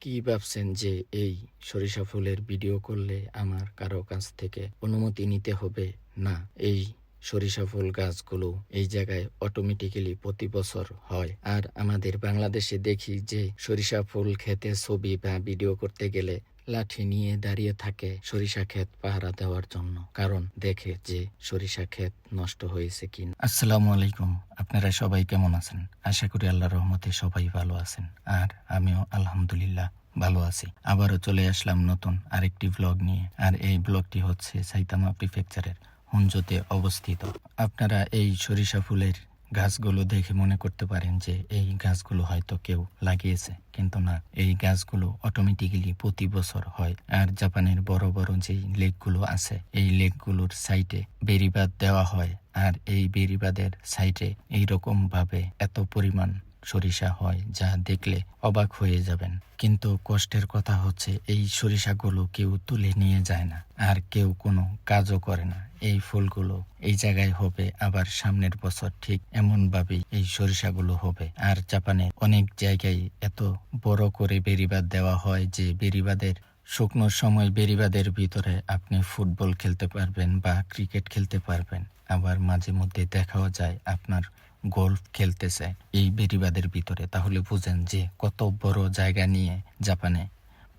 কি ভাবছেন যে এই সরিষা ফুলের ভিডিও করলে আমার কারও কাছ থেকে অনুমতি নিতে হবে? না, এই সরিষা ফুল গাছগুলো এই জায়গায় অটোমেটিক্যালি প্রতি বছর হয়। আর আমাদের বাংলাদেশে দেখি যে সরিষা ফুল খেতে ছবি বা ভিডিও করতে গেলে লাঠি নিয়ে দাঁড়িয়ে থাকে সরিষা ক্ষেত পাহারা দেওয়ার জন্য। কারণ দেখে যে সরিষা ক্ষেত নষ্ট হয়েছে কি আসসালামু আলাইকুম। আপনারা সবাই কেমন আছেন? আশা করি আল্লাহ রহমতে সবাই ভালো আছেন। আর আমিও আলহামদুলিল্লাহ ভালো আছি। আবারও চলে আসলাম নতুন আরেকটি ব্লগ নিয়ে। আর এই ব্লগটি হচ্ছে সাইতামা প্রিফেকচারের হুঞ্জোতে অবস্থিত। আপনারা এই সরিষা ফুলের গাছগুলো দেখে মনে করতে পারেন যে এই গাছগুলো হয়তো কেউ লাগিয়েছে, কিন্তু না, এই গাছগুলো অটোমেটিক্যালি প্রতি বছর হয়। আর জাপানের বড় বড় যে লেকগুলো আছে, এই লেকগুলোর সাইটে বেরিবাদ দেওয়া হয়। আর এই বেরিবাদের সাইটে এইরকম ভাবে এত পরিমাণ সরিষা হয়, যা দেখলে অবাক হয়ে যাবেন। কিন্তু কষ্টের কথা হচ্ছে, এই সরিষাগুলো কেউ তুলে নিয়ে যায় না। আর কেউ কোনো কাজও করে না। এই ফুলগুলো এই জায়গায় হবে, আবার সামনের বছর ঠিক এমনভাবেই এই সরিষাগুলো হবে। আর জাপানে অনেক জায়গায় এত বড় করে বেরিবাদ দেওয়া হয় যে বেরিবাদের শুকনো সময় বেরিবাদের ভিতরে আপনি ফুটবল খেলতে পারবেন বা ক্রিকেট খেলতে পারবেন। আবার মাঝে মধ্যে দেখাও যায় আপনার গল্ফ খেলতেছে এই বেরিবাদের ভিতরে। তাহলে বুঝেন যে কত বড় জায়গা নিয়ে জাপানে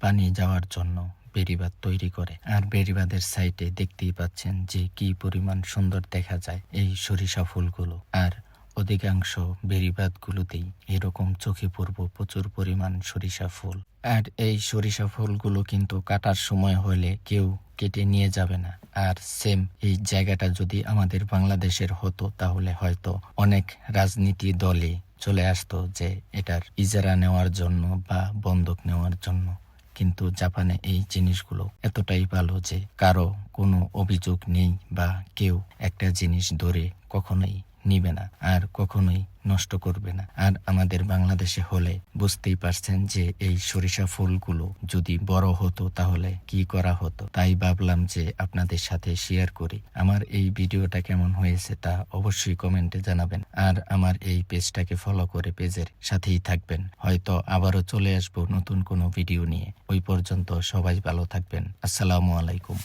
পানি যাওয়ার জন্য বেরিবাদ তৈরি করে। আর বেরিবাদের সাইডে দেখতেই পাচ্ছেন যে কি পরিমাণ সুন্দর দেখা যায় এই সরিষা ফুলগুলো। আর অধিকাংশ বেরিবাদগুলোতেই এরকম চোখে পড়ব প্রচুর পরিমাণ সরিষা ফুল। আর এই সরিষা ফুলগুলো কিন্তু কাটার সময় হলে কেউ কেটে নিয়ে যাবে না। আর সেম এই জায়গাটা যদি আমাদের বাংলাদেশের হতো, তাহলে হয়তো অনেক রাজনীতি দলে চলে আসতো যে এটার ইজারা নেওয়ার জন্য বা বন্ধক নেওয়ার জন্য। কিন্তু জাপানে এই জিনিসগুলো এতটাই ভালো যে কারও কোনো অভিযোগ নেই বা কেউ একটা জিনিস ধরে কখনোই নিবে না, আর কখনোই নষ্ট করবে না। আর আমাদের বাংলাদেশে হলে বুঝতেই পারছেন যে এই সরিষা ফুলগুলো যদি বড় হতো তাহলে কি করা হতো। তাই ভাবলাম যে আপনাদের সাথে শেয়ার করি। আমার এই ভিডিওটা কেমন হয়েছে তা অবশ্যই কমেন্টে জানাবেন। আর আমার এই পেজটাকে ফলো করে পেজের সাথেই থাকবেন। হয়তো আবারও চলে আসব নতুন কোনো ভিডিও নিয়ে। ওই পর্যন্ত সবাই ভালো থাকবেন। আসসালামু আলাইকুম।